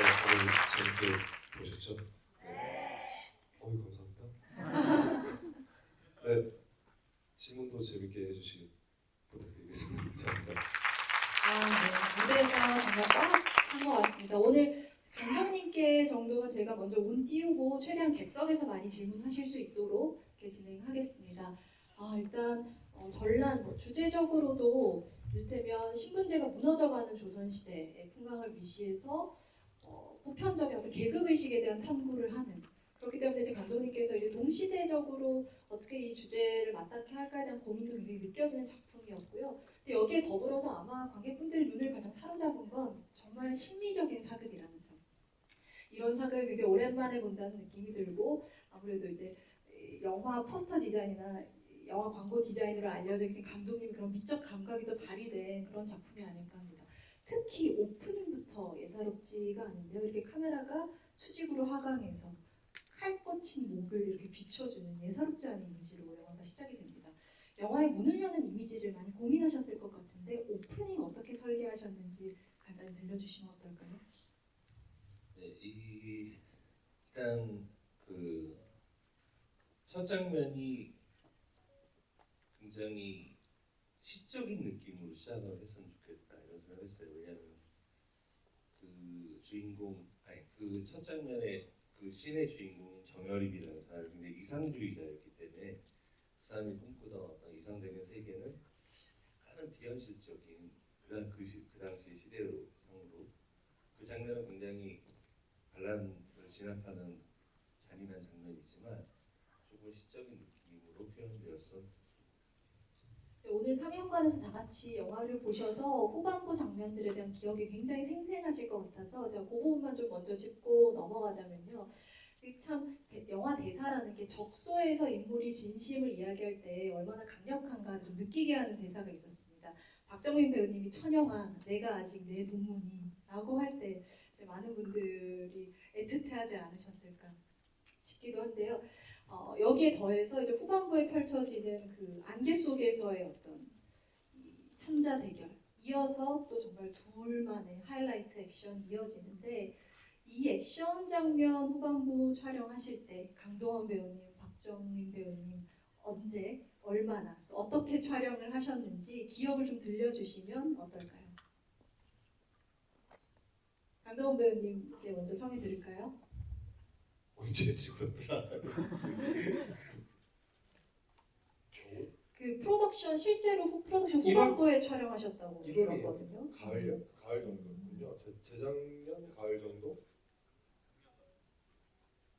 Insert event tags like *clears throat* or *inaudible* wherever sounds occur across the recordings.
네, 오늘 재밌게 보셨죠? 네. 어이 감사합니다. 네, 질문도 재밌게 해주시기 부탁드리겠습니다. 감사합니다. 아, 네. 무대가 정말 꽉 찬 것 같습니다. 오늘 감독님께 정도만 제가 먼저 운 띄우고 최대한 객석에서 많이 질문하실 수 있도록 이렇게 진행하겠습니다. 아, 일단 어, 전란 뭐 주제적으로도 이를테면 신분제가 무너져가는 조선시대의 풍광을 미시해서 어, 보편적인 어떤 계급 의식에 대한 탐구를 하는 그렇기 때문에 이제 감독님께서 이제 동시대적으로 어떻게 이 주제를 맞닿게 할까에 대한 고민도 굉장히 느껴지는 작품이었고요. 근데 여기에 더불어서 아마 관객분들의 눈을 가장 사로잡은 건 정말 심미적인 사극이라는 점. 이런 사극을 굉장히 오랜만에 본다는 느낌이 들고 아무래도 이제 이 영화 포스터 디자인이나 영화 광고 디자인으로 알려져 계신 감독님의 그런 미적 감각이 또 발휘된 그런 작품이 아닐까. 특히 오프닝부터 예사롭지가 않은데요. 이렇게 카메라가 수직으로 하강해서 칼 꽂힌 목을 이렇게 비춰주는 예사롭지 않은 이미지로 영화가 시작이 됩니다. 영화의 문을 여는 이미지를 많이 고민하셨을 것 같은데 오프닝 어떻게 설계하셨는지 간단히 들려주시면 어떨까요? 네, 이 일단 그 첫 장면이 굉장히 시적인 느낌으로 시작을 했으면 좋겠다 이 런 생각을 했어요. 왜냐하면 그 주인공 아니 그 첫 장면에 그 신의 주인공인 정열입이라는 사람이 굉장히 이상주의자였기 때문에 그 사람이 꿈꾸던 어떤 이상적인 세계는 약간은 비현실적인 그, 당- 그, 시, 그 당시 시대로 상으로 그 장면은 굉장히 반란을 진압하는 잔인한 장면이지만 조금 시적인 느낌으로 표현되었었습니다. 이제 오늘 상영관에서 다 같이 영화를 보셔서 후반부 장면들에 대한 기억이 굉장히 생생하실 것 같아서 제가 그 부분만 좀 먼저 짚고 넘어가자면요. 대- 영화 대사라는 게 적소에서 인물이 진심을 이야기할 때 얼마나 강력한가를 좀 느끼게 하는 대사가 있었습니다. 박정민 배우님이 천영아 내가 아직 내 동문이 라고 할 때 많은 분들이 애틋해하지 않으셨을까 싶기도 한데요. 어, 여기에 더해서 이제 후반부에 펼쳐지는 그 안개 속에서의 어떤 이 삼자 대결 이어서 또 정말 둘만의 하이라이트 액션 이어지는데 이 액션 장면 후반부 촬영하실 때 강동원 배우님, 박정민 배우님 언제 얼마나 또 어떻게 촬영을 하셨는지 기억을 좀 들려주시면 어떨까요? 강동원 배우님께 먼저 청해 드릴까요? 언제 찍었더라? 겨울? 그 프로덕션 실제로 후 프로덕션 일월? 후반부에 촬영하셨다고 일월이에요. 들었거든요. 가을요? 가을 정도군요. 재, 재작년 가을 정도?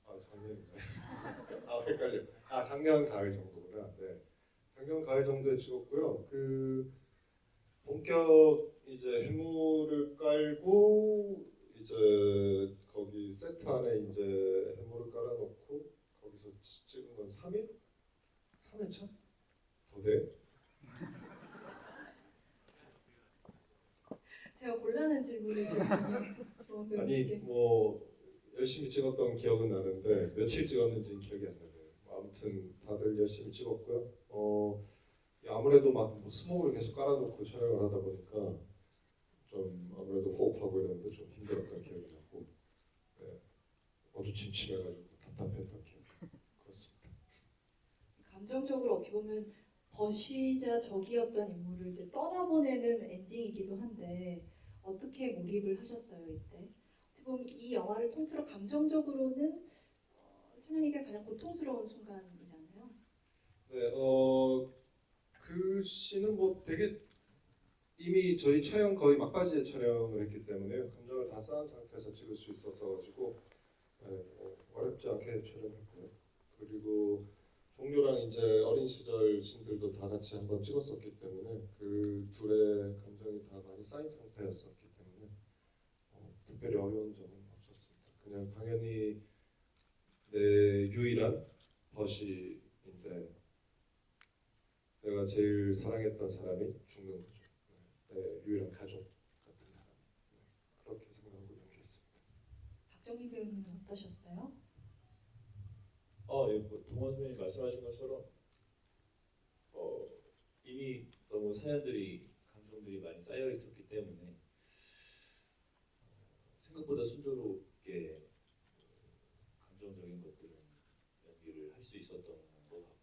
아 작년인가요? *laughs* 아 헷갈려. 아 작년 가을 정도구나. 네. 작년 가을 정도에 찍었고요. 그 본격 이제 해물을 깔고 이제 거기 세트 안에 이제 해물을 깔아놓고 거기서 찍은 건 3일? 3회차? 더 돼? *laughs* 제가 곤란한 좀 *laughs* 아니 뭐 열심히 찍었던 기억은 나는데 며칠 찍었는지는 기억이 안 나네요. 뭐 아무튼 다들 열심히 찍었고요. 어 아무래도 막뭐 스모그를 계속 깔아놓고 촬영을 하다 보니까 좀 아무래도 호흡하고 이러는데 좀 힘들었던 기억이 나고 네. 어두침침해가지고 답답했던 기억 그렇습니다. 감정적으로 어떻게 보면 버시자 적이었던 인물을 이제 떠나보내는 엔딩이기도 한데 어떻게 몰입을 하셨어요 이때? 어떻게 보면 이 영화를 통틀어 감정적으로는 어, 천영이가 가장 고통스러운 순간이잖아요. 네, 어, 그 씨는 뭐 되게 이미 저희 촬영 거의 막바지에 촬영을 했기 때문에 감정을 다 쌓은 상태에서 찍을 수 있어서 가지고 어렵지 않게 촬영했고요. 그리고 종료랑 이제 어린 시절 신들도 다 같이 한번 찍었었기 때문에 그 둘의 감정이 다 많이 쌓인 상태였었기 때문에 어, 특별히 어려운 점은 없었습니다. 그냥 당연히 내 유일한 벗이 이제 내가 제일 사랑했던 사람이 죽는 거죠. 네, 내 유일한 가족 같은 사람. 네, 그렇게 생각하고 연기했습니다. 박정민 배우님은 어떠셨어요? 어, 예, 뭐 동원 선생님 말씀하신 것처럼 어, 이미 너무 사연들이 감정들이 많이 쌓여 있었기 때문에 어, 생각보다 순조롭게 어, 감정적인 것들은 연기를 할 수 있었던 거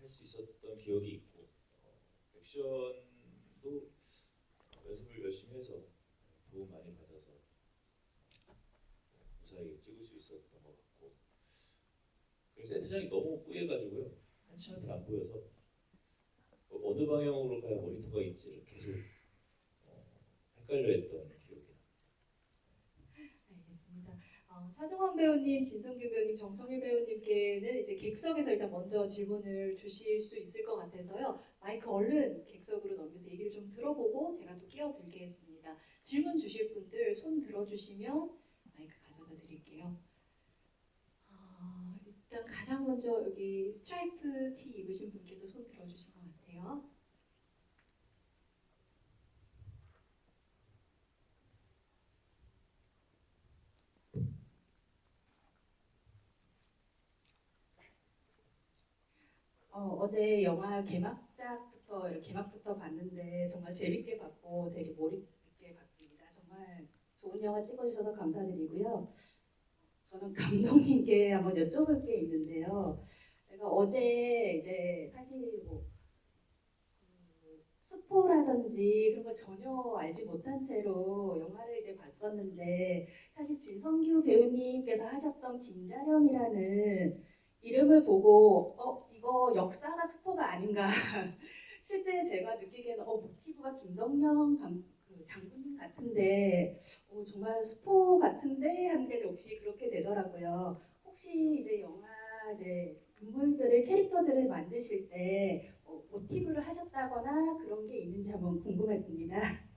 할 수 있었던 기억이 있고 어, 액션도 연습을 열심히 해서 도움 많이 받아서 무사히 찍을 수 있었던 것 같고 그래서 세트장이 너무 뿌얘가지고요 한치 앞이 안 보여서 어, 어느 방향으로 가야 모니터가 있지를 계속 어, 헷갈려했던 기억이 나. 알겠습니다. 어, 차승원 배우님, 진성규 배우님, 정성일 배우님께는 이제 객석에서 일단 먼저 질문을 주실 수 있을 것 같아서요. 마이크 얼른 객석으로 넘겨서 얘기를 좀 들어보고 제가 또 끼어들겠습니다. 질문 주실 분들 손 들어주시면 가져다 드릴게요. 어, 일단 가장 먼저 여기 스트라이프 티 입으신 분께서 손 들어주신 것 같아요. 어, 어제 영화 개막작부터 개막부터 봤는데 정말 재밌게 봤고 되게 몰입 있게 봤습니다. 정말 좋은 영화 찍어주셔서 감사드리고요. 저는 감독님께 한번 여쭤볼 게 있는데요. 제가 어제 이제 사실 뭐그 스포라든지 그런 걸 전혀 알지 못한 채로 영화를 이제 봤었는데 사실 진성규 배우님께서 하셨던 김자령이라는 이름을 보고 어 이거 역사나 스포가 아닌가 *laughs* 실제 제가 느끼기에는 어 모티브가 김덕령 감, 그 장군님 같은데 어, 정말 스포 같은데 한게 역시 그렇게 되더라고요. 혹시 이제 영화 이제 인물들을 캐릭터들을 만드실 때 어, 모티브를 하셨다거나 그런 게 있는지 한번 궁금했습니다.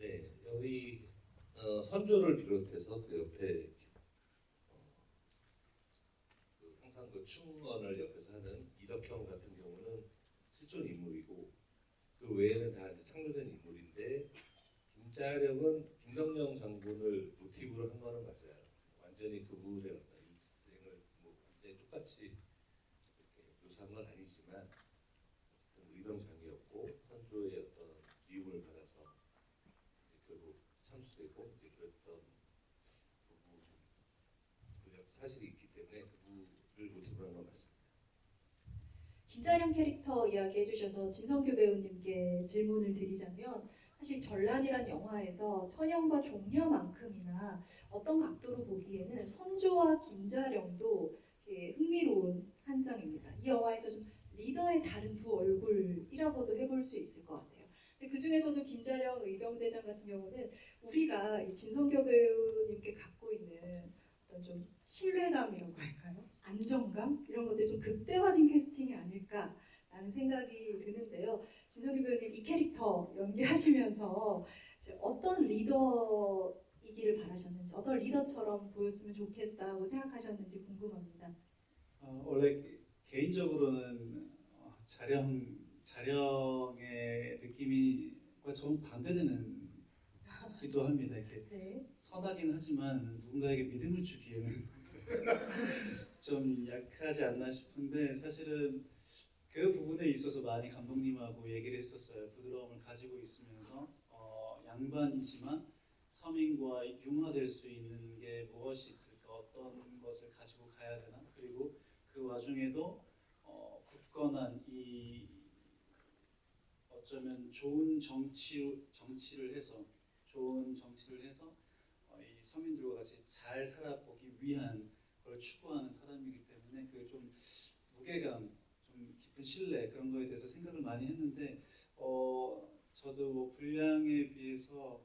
네, 여기 어, 선조를 비롯해서 그 옆에 어, 그 항상 그 충언을 옆에서 하는 이덕형 같은 경우는 실존 인물이고 그 외에는 다 창조된 인물인데 김자력은 김덕령 장군을 모티브로 한 거는 맞아요. 완전히 그분의 일생을 뭐 완전히 똑같이 이렇게 묘사한 건 아니지만 의병장이었고 선조의 어떤 미움을 받아서 이제 결국 참수되고 이제 그랬던 부분 그 사실이 있기 때문에 그분을 모티브로 한 건 맞습니다. 김자령 캐릭터 이야기 해 주셔서 진성규 배우님께 질문을 드리자면 사실 전란이란 영화에서 천영과 종려만큼이나 어떤 각도로 보기에는 선조와 김자령도 흥미로운 한 쌍입니다. 이 영화에서 좀 리더의 다른 두 얼굴이라고도 해볼 수 있을 것 같아요. 근데 그 중에서도 김자령 의병대장 같은 경우는 우리가 이 진성규 배우님께 갖고 있는 어떤 좀 신뢰감이라고 할까요? 안정감 이런 것들이 좀 극대화된 캐스팅이 아닐까 라는 생각이 드는데요. 진성규 배우님 이 캐릭터 연기하시면서 어떤 리더이기를 바라셨는지, 어떤 리더처럼 보였으면 좋겠다고 생각하셨는지 궁금합니다. 어, 원래 개인적으로는 어, 자령 자령의 느낌이과 좀 반대되는 기도 합니다. 이렇게 *laughs* 네. 선하긴 하지만 누군가에게 믿음을 주기에는 *laughs* 좀 약하지 않나 싶은데 사실은 그 부분에 있어서 많이 감독님하고 얘기를 했었어요. 부드러움을 가지고 있으면서 어, 양반이지만 서민과 융화될 수 있는 게 무엇이 있을까? 어떤 것을 가지고 가야 되나? 그리고 그 와중에도 어, 굳건한 이 어쩌면 좋은 정치 정치를 해서 좋은 정치를 해서 어, 이 서민들과 같이 잘 살아보기 위한 걸 추구하는 사람이기 때문에 그 좀 무게감, 좀 깊은 신뢰 그런 거에 대해서 생각을 많이 했는데 어, 저도 뭐 분량에 비해서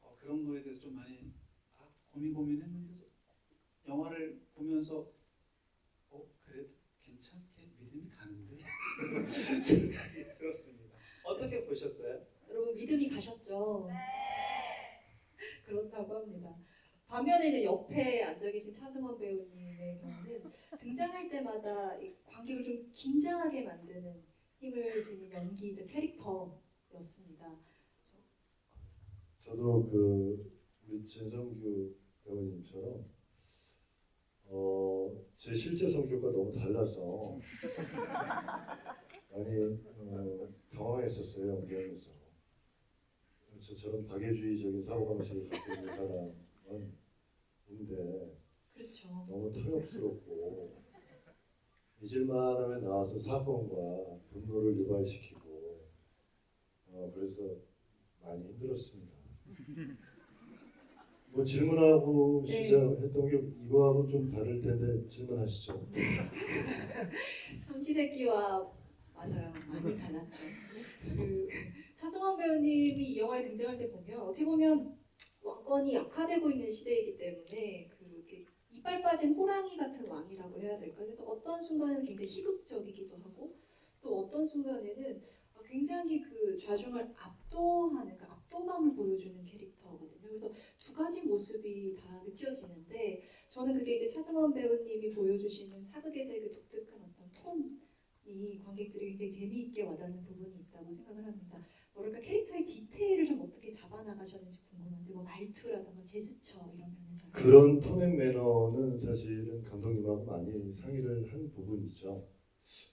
어, 그런 거에 대해서 좀 많이 아, 고민 고민했는데 영화를 보면서 어 그래도 괜찮게 믿음이 가는데 *laughs* 생각이 들었습니다. 어떻게 보셨어요? 여러분 믿음이 가셨죠? 그렇다고 합니다. 반면에 이제 옆에 앉아 계신 차승원 배우님의 경우는 등장할 때마다 이 관객을 좀 긴장하게 만드는 힘을 지닌 연기자 캐릭터였습니다. 저도 그 우리 진성규 배우님처럼 어, 제 실제 성격과 너무 달라서 *laughs* 많이 어, 당황했었어요 연기하면서 저처럼 박애주의적인 사고방식을 갖고 있는 사람과 인데 그렇죠. 너무 탐욕스럽고 잊을만 하면 나와서 사건과 분노를 유발시키고 어, 그래서 많이 힘들었습니다. *laughs* 뭐 질문하고 네. 시작했던 게 이거하고 좀 다를 텐데 질문하시죠. *laughs* 삼시세끼와 맞아요. 많이 달랐죠. 그 차승원 배우님이 이 영화에 등장할 때 보면 어떻게 보면 왕권이 약화되고 있는 시대이기 때문에 그 이빨 빠진 호랑이 같은 왕이라고 해야 될까? 그래서 어떤 순간은 굉장히 희극적이기도 하고 또 어떤 순간에는 굉장히 그 좌중을 압도하는 그 압도감을 보여주는 캐릭터거든요. 그래서 두 가지 모습이 다 느껴지는데 저는 그게 이제 차승원 배우님이 보여주시는 사극에서의 그 독특한 어떤 톤 이 관객들이 굉장히 재미있게 와닿는 부분이 있다고 생각을 합니다. 뭐랄까 캐릭터의 디테일을 좀 어떻게 잡아나가셨는지 궁금한데 뭐 말투라든가 제스처 이런 면에서 그런 톤앤 매너는 사실은 감독님하고 많이 상의를 한 부분이죠.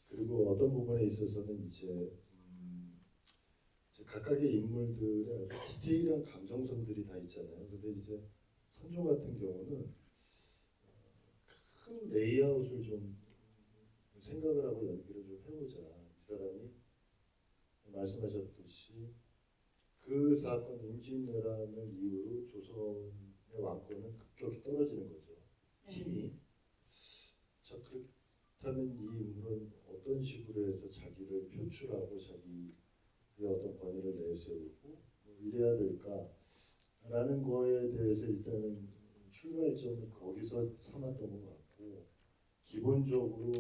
그리고 어떤 부분에 있어서는 이제, 음, 각각의 인물들의 디테일한 감정선들이 다 있잖아요. 근데 이제 선조 같은 경우는 어, 큰 레이아웃을 좀 생각을 하고 연기를 좀 해보자. 이 사람이 말씀하셨듯이 그 사건 임진왜란을 이후로 조선의 왕권은 급격히 떨어지는 거죠. 네. 힘이. 자 그렇다면 이 인물은 어떤 식으로 해서 자기를 표출하고 자기의 어떤 권위를 내세우고 뭐 이래야 될까라는 거에 대해서 일단은 출발점을 거기서 삼았던 것 같고 기본적으로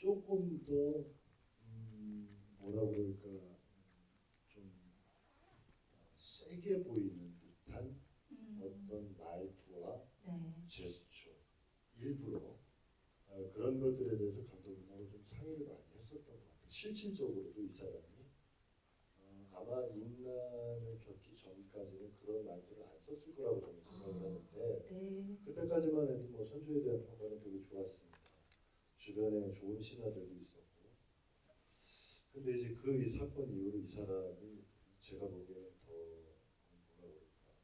조금 더 음, 뭐라 그럴까 좀 세게 보이는 듯한 음, 어떤 말투와 네. 제스처 일부러 어, 그런 것들에 대해서 감독님하고 좀 상의를 많이 했었던 것 같아요. 실질적으로도 이 사람이 어, 아마 인난을 겪기 전까지는 그런 말투를 안 썼을 거라고 저는 생각을 아. 하는데 네. 그때까지만 해도 뭐 선조에 대한 평가는 되게 좋았으니까 주변에 좋은 신하들도 있었고 근데 이제 그이 사건 이후로 이 사람이 제가 보기에는 더 뭐라 그럴까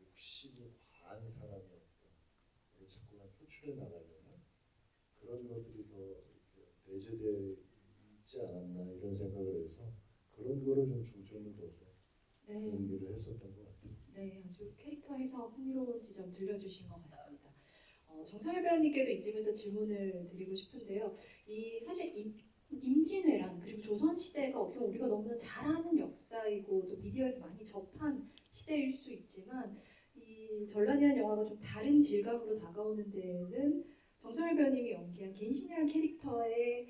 욕심이 과한 사람이었던 그걸 자꾸만 표출해 나가려는 그런 것들이 더 이렇게 내재되어 있지 않았나 이런 생각을 해서 그런 거를 좀 중점을 둬서 네. 연기를 했었던 것 같아요. 네, 아주 캐릭터 해석 흥미로운 지점 들려주신 것 같습니다. 어, 정상일 배우님께도 이쯤에서 질문을 드리고 싶은데요. 이 사실 임, 임진왜란 그리고 조선 시대가 어떻게 보면 우리가 너무나 잘 아는 역사이고 또 미디어에서 많이 접한 시대일 수 있지만 이 전란이라는 영화가 좀 다른 질감으로 다가오는 데는 정상일 배우님이 연기한 갱신이라는 캐릭터의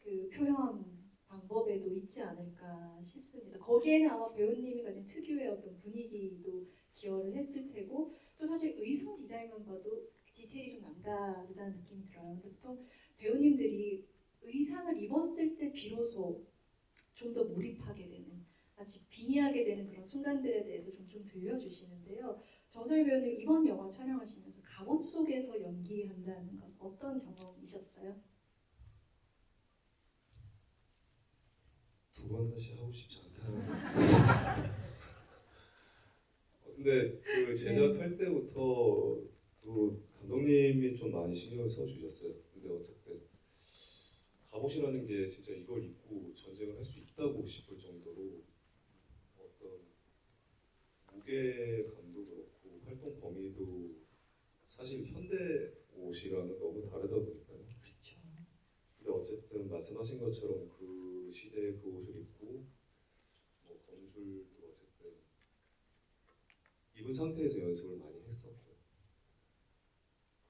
그 표현 방법에도 있지 않을까 싶습니다. 거기에는 아마 배우님이 가진 특유의 어떤 분위기도 기여를 했을 테고 또 사실 의상 디자인만 봐도 디테일이 좀 남다르다는 느낌이 들어요. 근데 보통 배우님들이 의상을 입었을 때 비로소 좀 더 몰입하게 되는 마치 빙의하게 되는 그런 순간들에 대해서 종종 들려주시는데요. 정설 배우님 이번 영화 촬영하시면서 갑옷 속에서 연기한다는 건 어떤 경험이셨어요? 두 번 다시 하고 싶지 않다는. 어, *laughs* 근데 그 제작할 때부터 또 감독님이 좀 많이 신경을 써주셨어요. 근데 어쨌든 갑옷이라는 게 진짜 이걸 입고 전쟁을 할 수 있다고 싶을 정도로 어떤 무게감도 그렇고 활동 범위도 사실 현대 옷이랑은 너무 다르다 보니까요. 그렇죠. 근데 어쨌든 말씀하신 것처럼 그 시대의 그 옷을 입고 뭐 검줄도 어쨌든 입은 상태에서 연습을 많이 했었고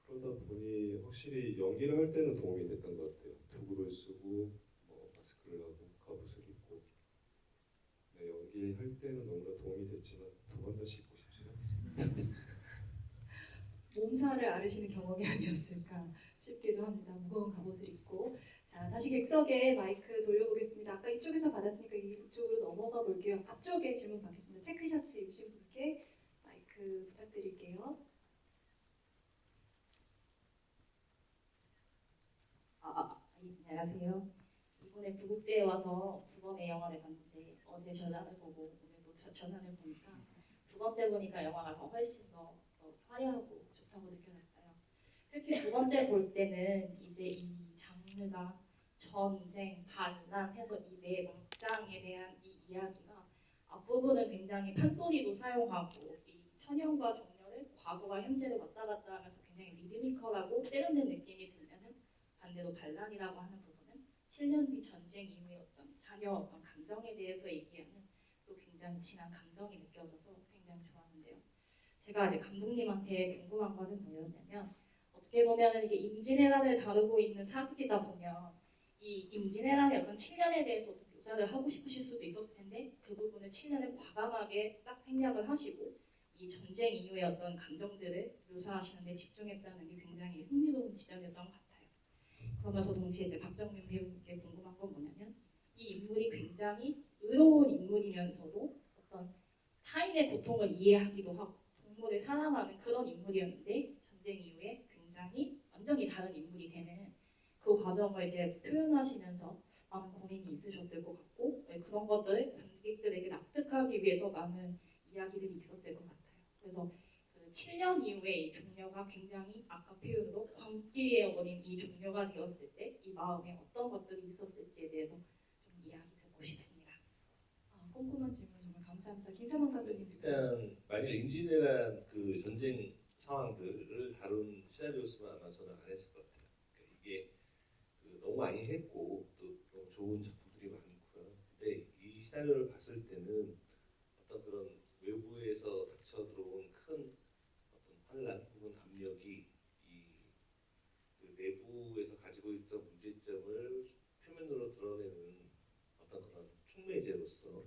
그러다 보니 확실히 연기를 할 때는 도움이 됐던 것 같아요. 도구를 쓰고 뭐 마스크를 하고 갑옷을 입고 네, 연기할 때는 너무나 도움이 됐지만 두 번 다시 입고 싶지 않습니다. *laughs* 몸살을 앓으시는 경험이 아니었을까 싶기도 합니다. 무거운 갑옷을 입고 자 다시 객석에 마이크 돌려보겠습니다. 아까 이쪽에서 받았으니까 이쪽으로 넘어가 볼게요. 앞쪽에 질문 받겠습니다. 체크셔츠 입으신 분께 마이크 부탁드릴게요. 아, 아, 예, 안녕하세요. 이번에 부국제에 와서 두 번의 영화를 봤는데 어제 저장을 보고 오늘도 저, 저장을 보니까 두 번째 보니까 영화가 더 훨씬 더, 더 화려하고 좋다고 느껴졌어요. 특히 두 번째 볼 때는 이제 이 장르가 전쟁, 반란 해서 이 네 막장에 대한 이 이야기가 앞부분은 굉장히 판소리도 사용하고 이 천연과 종려를 과거와 현재를 왔다 갔다 하면서 굉장히 리드미컬하고 세련된 들면은 반대로 반란이라고 하는 부분은 7년 뒤 전쟁 이후의 어떤 자녀 어떤 감정에 대해서 얘기하는 또 굉장히 진한 감정이 느껴져서 굉장히 좋았는데요. 제가 이제 감독님한테 궁금한 거는 뭐였냐면 어떻게 보면 이게 임진왜란을 다루고 있는 사극이다 보면 이 임진왜란의 어떤 측면에 대해서도 묘사를 하고 싶으실 수도 있었을 텐데 그 부분을 7년을 과감하게 딱 생략을 하시고 이 전쟁 이후의 어떤 감정들을 묘사하시는데 집중했다는 게 굉장히 흥미로운 지점이었던 것 같아요. 그러면서 동시에 이제 박정민 배우님께 궁금한 건 뭐냐면 이 인물이 굉장히 의로운 인물이면서도 어떤 타인의 고통을 이해하기도 하고 동물을 사랑하는 그런 인물이었는데 전쟁 이후에 굉장히 완전히 다른 인물이 되는 그 과정을 이제 표현하시면서 많은 고민이 있으셨을 것 같고 네, 그런 것들을 관객들에게 납득하기 위해서 많은 이야기들이 있었을 것 같아요. 그래서 그 7년 이후에 이 종려가 굉장히 아까 표현으로 광기에 어린 이 종려가 되었을 때 이 마음에 어떤 것들이 있었을지에 대해서 좀 이야기 듣고 싶습니다. 아, 꼼꼼한 질문 정말 감사합니다. 김삼원 감독님. 일단 만약 임진왜란 그 전쟁 상황들을 다룬 시나리오스만 아마 저는 안 했을 것 같아요. 그러니까 이게 그 너무 많이 했고 또 너무 좋은 작품들이 많고요. 근데 이 시나리오를 봤을 때는 어떤 그런 외부에서 닥쳐 들어온 환란 혹은 압력이 이 그 내부에서 가지고 있던 문제점을 표면으로 드러내는 어떤 그런 촉매제로서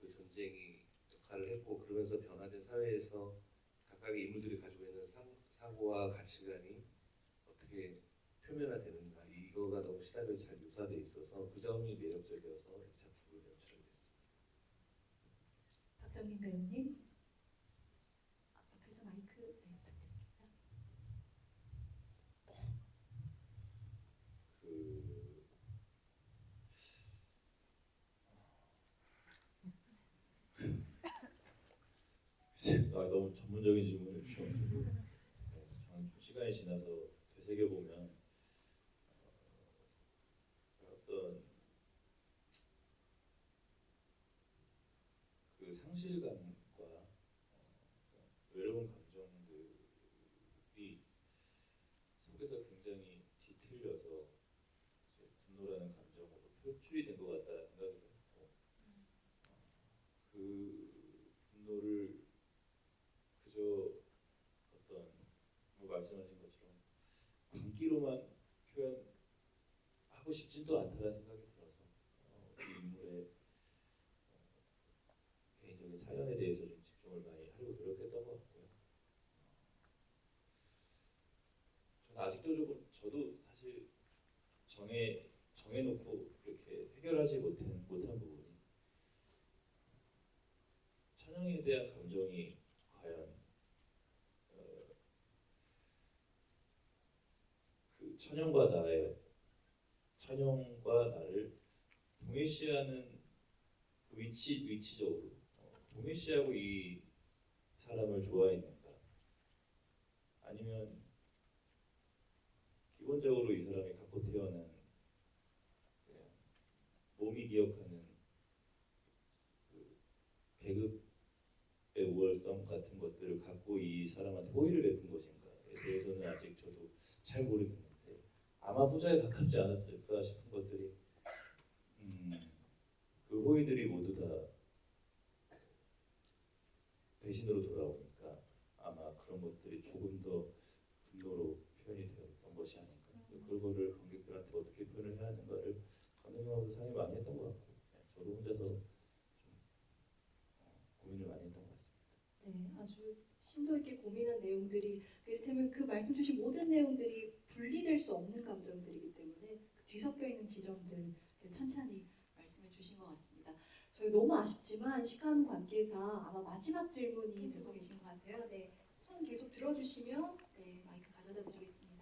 그 전쟁이 역할을 했고 그러면서 변화된 사회에서 각각의 인물들이 가지고 있는 상, 사고와 가치관이 어떻게 표면화되는가 이거가 너무 시나리오에 잘 묘사돼 있어서 그 점이 매력적이어서 이 작품을 연출하게 됐습니다. 박정민 배우님. 앞에서 마이크 네, 부탁드립니다. 그 아, 너무 전문적인 질문을 네, 저는 좀 시간이 지나서 되새겨 보면 어떤 그 상실감과 어, 외로운 감정들이 속에서 굉장히 뒤틀려서 분노라는 감정으로 표출이 된 것 같다는 생각이 들었고 어, 그 분노를 그저 어떤 뭐 말씀하신 것처럼 광기로만 표현하고 싶지도 않다는 생각이 들어서 어, 이 인물의 어, 개인적인 사연에 대해서 좀 집중을 많이 하려고 노력했던 것 같고요. 저는 아직도 조금 저도 사실 정해 정해놓고 이렇게 해결하지 못한 못한 부분이 천영에 대한 감정이 과연 어, 그 천영과 나의 천영과 나를 동일시하는 그 위치 위치적으로. 어, 동일시하고 이 사람을 좋아했는가? 아니면 기본적으로 이 사람이 갖고 태어난 몸이 기억하는 그 계급의 우월성 같은 것들을 갖고 이 사람한테 호의를 베푼 것인가에 대해서는 아직 저도 잘 모르겠는데 아마 후자에 가깝지 않았을까 싶은 것들이 음, 그 호의들이 모두 다 배신으로 돌아오니까 아마 그런 것들이 조금 더 분노로 표현이 되었던 것이 아닌가. 그거를 관객들한테 어떻게 표현을 해야 하는가를 감독님하고도 상의 많이 했던 것 같고 네, 저도 혼자서 좀 어, 고민을 많이 했던 것 같습니다. 네, 아주 심도 있게 고민한 내용들이 이를테면 그 말씀 주신 모든 내용들이 분리될 수 없는 감정들이기 때문에 그 뒤섞여 있는 지점들을 찬찬히 말씀해 주신 것 같습니다. 저희 너무 아쉽지만 시간 관계상 아마 마지막 질문이 듣고 계신 것 같아요. 네, 손 계속 들어주시면 네, 마이크 가져다 드리겠습니다.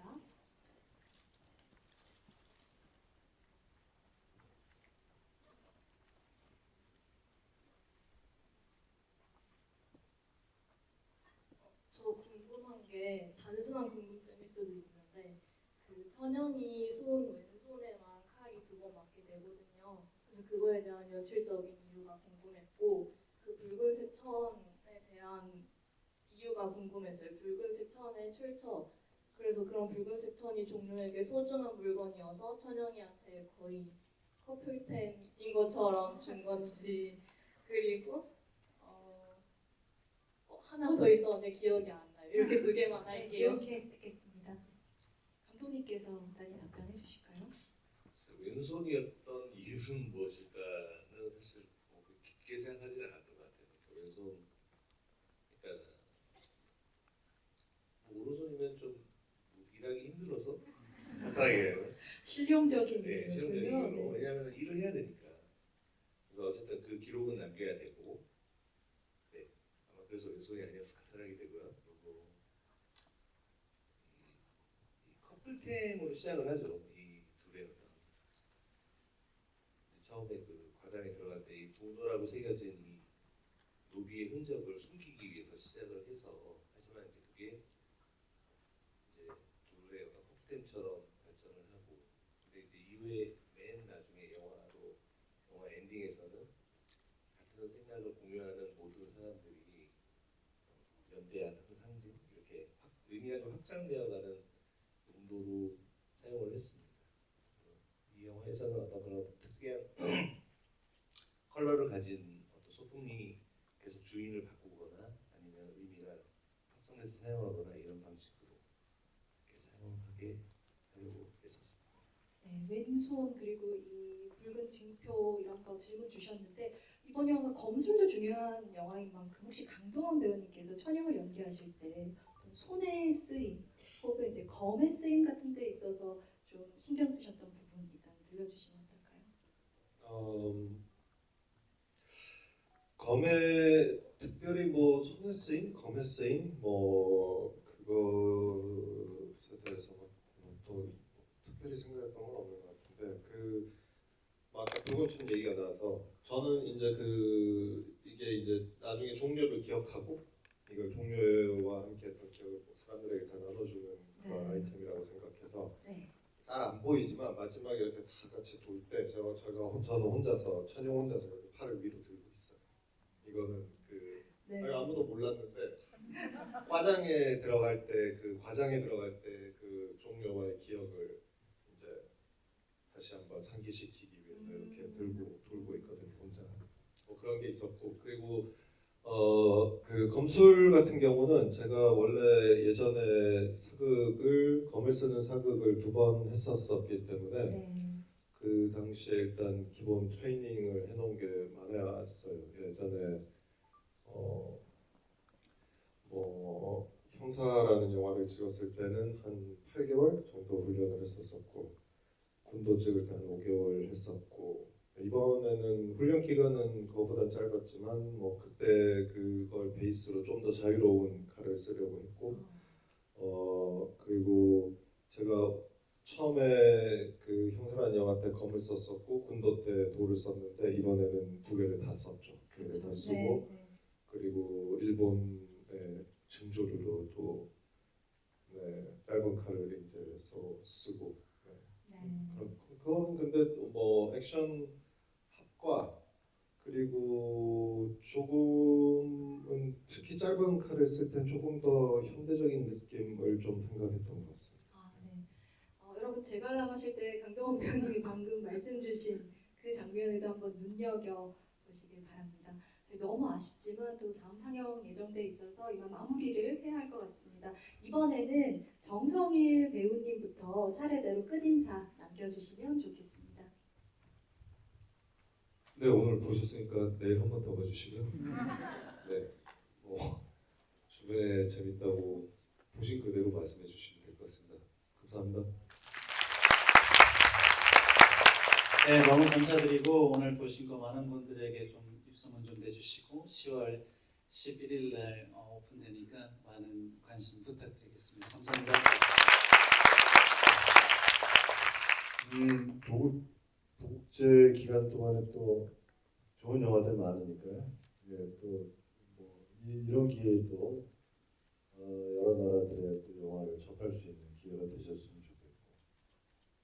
저 궁금한 게 단순한 궁금증일 수도 있는데 그 천연이 손 왼손에만 칼이 두 번 맞게 되거든요. 그래서 그거에 대한 연출적인 이유가 궁금했고 그 붉은색 천에 대한 이유가 궁금했어요. 붉은색 천의 출처. 그래서 그런 붉은색 천이 종료에게 소중한 물건이어서 천연이한테 거의 커플템인 것처럼 준 건지 그리고 하나 더 있었는데 기억이 안 나요. 이렇게 두 개만 네, 할게요. 이렇게 듣겠습니다. 감독님께서 간단히 답변해 주실까요? 왼손이었던 이유는 무엇일까는 사실 뭐 그렇게 깊게 생각하지는 않았던 것 같아요. 그러니까 왼손, 그러니까 뭐 오른손이면 좀 일하기 힘들어서 간단하게 실용적인 네. 실용적인 이유로 네. 왜냐하면 일을 해야 되니까. 그래서 어쨌든 그 기록은 남겨야 되고, 네 그래서 왼손이 아니었을까 생각이 되고요. 그리고 커플템으로 시작을 하죠. 이 둘의 어떤 처음에 그 과장에 들어갈 때 이 도노라고 새겨진 이 노비의 흔적을 숨기기 위해서 시작을 해서 하지만 이제 그게 이제 둘의 어떤 커플템처럼 발전을 하고 근데 이제 이후에 맨 나중에 영화로 영화 엔딩에서는 같은 생각을 공유하는 모든 사람들이 어, 연대하는 상징 이렇게 확, 의미가 좀 확장되어가는 용도로 사용을 했습니다. 이 영화에서는 어떤 그런 특이한 *clears throat* 컬러를 가진 어떤 소품이 계속 주인을 바꾸거나 아니면 의미가 확장돼서 사용하거나 이런 방식으로 사용하게 하려고 했었습니다. 네, 왼손 그리고 이 붉은 징표 이런 거 질문 주셨는데 이번 영화 검술도 중요한 영화인 만큼 혹시 강동원 배우님께서 천영을 연기하실 때 손의 쓰임 혹은 이제 검의 쓰임 같은 데 있어서 좀 신경 쓰셨던 부분이 있다면 들려주시면 어떨까요? 음, 검에 특별히 뭐 손에 쓰임, 검에 쓰임 뭐 그것에 대해서 뭐또 특별히 생각했던 건 없는 것 같은데 그 아까 붉은천 얘기가 나와서 저는 이제 그 이게 이제 나중에 종료를 기억하고 이걸 종료와 함께 했던 기억을 사람들에게 다 나눠주는 그런 네. 아이템이라고 생각해서 네. 잘안 보이지만 마지막에 이렇게 다 같이 돌 때 제가 제가 혼- 저는 혼자서 천용 혼자서 이렇게 팔을 위로 들고 있어요. 이거는 그 네. 아니, 아무도 몰랐는데 과장에 들어갈 때 그 과장에 들어갈 때 그 종료와의 기억을 이제 다시 한번 상기시키기 위해서 이렇게 음. 들고 돌고 있거든요 혼자. 뭐 그런 게 있었고 그리고 어 그 검술 같은 경우는 제가 원래 예전에 사극을 검을 쓰는 사극을 두 번 했었었기 때문에 네. 그 당시에 일단 기본 트레이닝을 해놓은 게 많았어요. 예전에 어, 뭐 형사라는 영화를 찍었을 때는 한 8개월 정도 훈련을 했었었고 군도 찍을 때 한 5개월 했었고 이번에는 훈련 기간은 그거보다 짧았지만 뭐 그때 그걸 베이스로 좀 더 자유로운 칼을 쓰려고 했고 어 그리고 제가 처음에 그 형사라는 영화 때 검을 썼었고 군도 때 돌을 썼는데 이번에는 두 개를 다 썼죠. 두 개를 다 쓰고 네, 네. 그리고 일본의 증조류로도 네, 짧은 칼을 이제 써 쓰고 네. 그런 그거는 근데 뭐 액션 합과 그리고 조금은 특히 짧은 칼을 쓸 땐 조금 더 현대적인 느낌을 좀 생각했던 것 같습니다. 아, 네. 어, 여러분 재관람하실 때 강동원 배우님이 방금 말씀 주신 그 장면에도 한번 눈여겨 보시길 바랍니다. 너무 아쉽지만 또 다음 상영 예정돼 있어서 이만 마무리를 해야 할 것 같습니다. 이번에는 정성일 배우님부터 차례대로 끝인사 남겨주시면 좋겠습니다. 네 오늘 보셨으니까 내일 한 번 더 봐주시고요. 네, 뭐 주변에 재밌다고 보신 그대로 말씀해 주시면 될 것 같습니다. 감사합니다. 네, 너무 감사드리고 오늘 보신 거 많은 분들에게 좀 입소문 좀 내주시고 10월 11일 날 어, 오픈되니까 많은 관심 부탁드리겠습니다. 감사합니다. 음, 보국 부국제 기간 동안에 또 좋은 영화들 많으니까요. 예, 또 뭐 이런 기회에 또 어, 접할 수 있는 기회가 되셨으면 좋겠고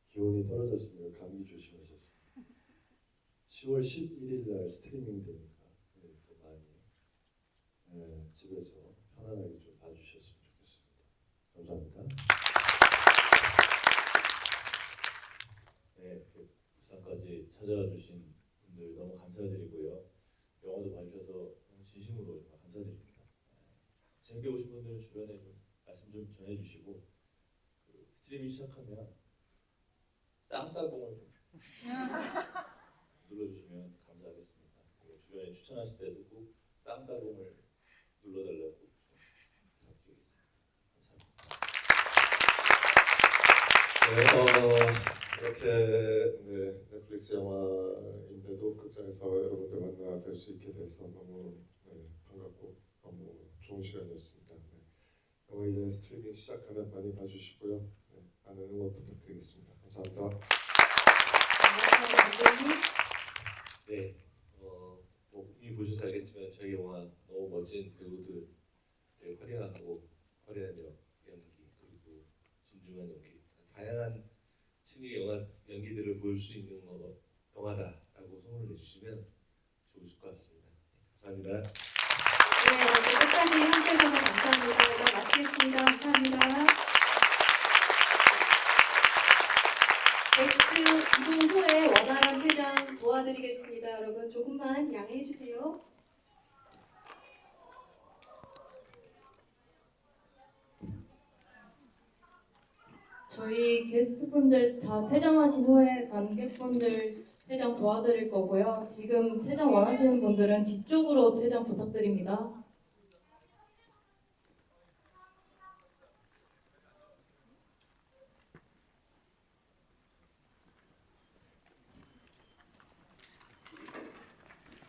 기온이 떨어졌으니까 감기 조심하셨으면 10월 11일 날 스트리밍 되니까 예, 또 많이 예, 집에서 편안하게 좀 봐주셨으면 좋겠습니다. 감사합니다. 네, 이렇게 부산까지 찾아와 주신 분들 너무 감사드리고요. 영화도 봐주셔서 진심으로 정말 감사드립니다. 네, 재밌게 보신 분들은 주변에 좀 말씀 좀 전해주시고 그 스트리밍 시작하면 쌍따봉을 좀 눌러주시면 감사하겠습니다. 그리고 주변에 추천하실 때도 꼭 쌍따봉을 눌러달라고 좀 부탁드리겠습니다. 감사합니다. 네, 어, 이렇게 네, 넷플릭스 영화인데도 극장에서 여러분들 만나 뵐 수 있게 돼서 너무 네, 반갑고 너무 좋은 시간이었습니다. 네. 영화 이제 스트리밍 시작하면 많이 봐주시고요. 네, 많은 응원 부탁드리겠습니다. 감사합니다. 네, 어, 뭐 이미 보셔서 알겠지만 저희 영화 너무 멋진 배우들의 화려하고 화려한 연- 연기 그리고 진중한 연기 다양한 층의 영화 연기들을 볼 수 있는 거, 영화다라고 소문을 내주시면 좋으실 것 같습니다. 감사합니다. 네, 끝까지 함께 해 주셔서 감사합니다. 마치겠습니다. 감사합니다. 게스트 후에 원활한 퇴장 도와드리겠습니다. 여러분 조금만 양해해 주세요. 저희 게스트분들 다 퇴장하신 후에 관객분들 퇴장 도와드릴 거고요. 지금 퇴장 원하시는 분들은 뒤쪽으로 퇴장 부탁드립니다.